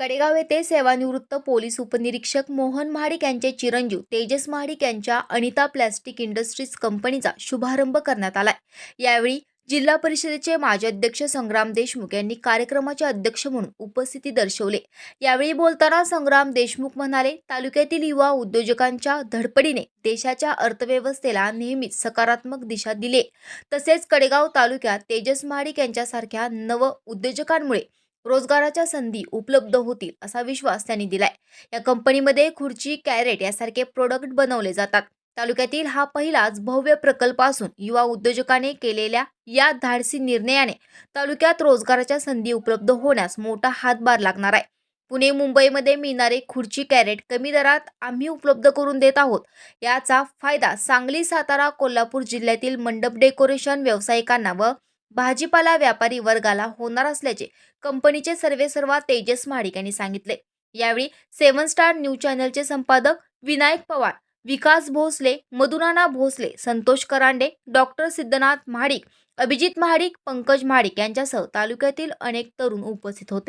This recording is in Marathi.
कडेगाव येथे सेवानिवृत्त पोलीस उपनिरीक्षक मोहन महाडिक यांचे चिरंजीव तेजस महाडिक यांच्या अनिता प्लॅस्टिक इंडस्ट्रीज कंपनीचा शुभारंभ करण्यात आलाय. यावेळी जिल्हा परिषदेचे माजी अध्यक्ष संग्राम देशमुख यांनी कार्यक्रमाचे अध्यक्ष म्हणून उपस्थिती दर्शवले. यावेळी बोलताना संग्राम देशमुख म्हणाले तालुक्यातील युवा उद्योजकांच्या धडपडीने देशाच्या अर्थव्यवस्थेला नेहमीच सकारात्मक दिशा दिली तसेच कडेगाव तालुक्यात तेजस महाडिक यांच्यासारख्या नव उद्योजकांमुळे रोजगाराच्या संधी उपलब्ध होतील असा विश्वास त्यांनी दिलाय. या कंपनीमध्ये खुर्ची कॅरेट यासारखे प्रोडक्ट बनवले जातात. तालुक्यातील हा पहिलाच भव्य प्रकल्प असून युवा उद्योजकाने केलेल्या या धाडसी निर्णयाने तालुक्यात रोजगाराच्या संधी उपलब्ध होण्यास मोठा हातभार लागणार आहे. पुणे मुंबईमध्ये मिळणारे खुर्ची कॅरेट कमी दरात आम्ही उपलब्ध करून देत आहोत. याचा फायदा सांगली सातारा कोल्हापूर जिल्ह्यातील मंडप डेकोरेशन व्यावसायिकांना व भाजीपाला व्यापारी वर्गाला होणार असल्याचे कंपनीचे सर्वेसर्वा तेजस महाडिक यांनी सांगितले. यावेळी सेवन स्टार न्यूज चॅनलचे संपादक विनायक पवार विकास भोसले मधुराणा भोसले संतोष करांडे डॉक्टर सिद्धनाथ महाडिक अभिजित महाडिक पंकज महाडिक यांच्यासह तालुक्यातील अनेक तरुण उपस्थित होते.